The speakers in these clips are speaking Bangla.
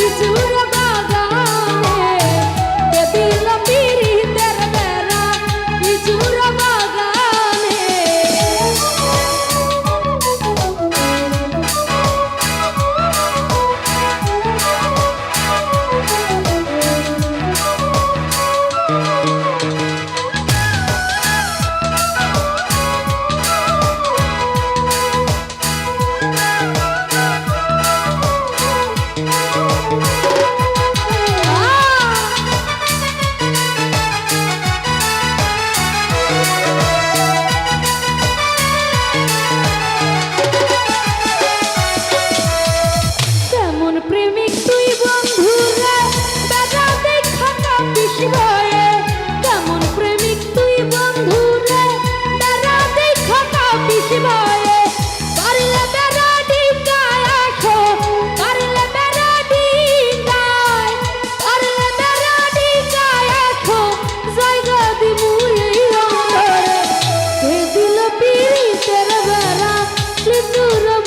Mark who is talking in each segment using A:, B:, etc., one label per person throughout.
A: Mizura নুরা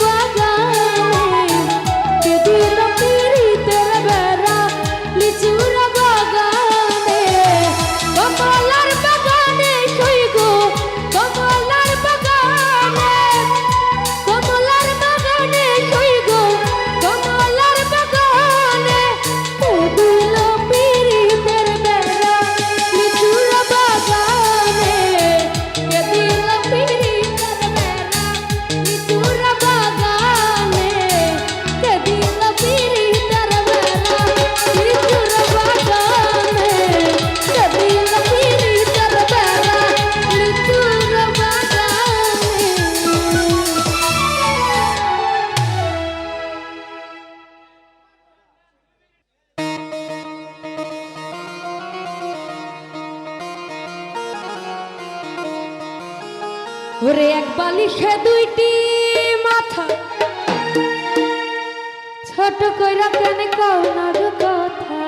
A: ওরে এক বালিশে দুইটি মাথা। ছোট কইরা কেন কও না কথা?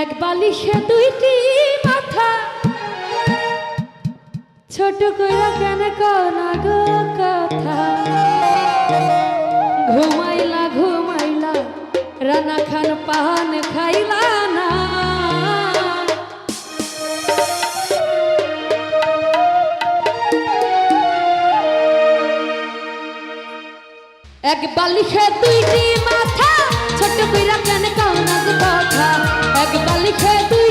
A: এক বালিশে দুইটি মাথা। ছোট কইরা কেন কও না কথা? ঘুমাইলা ঘুমাইলা রানা খান পান খাইলা এক বালিশে দুইটি মাথা ছোট কইরা কেন কানাজ কথা? এক বালিশে দুই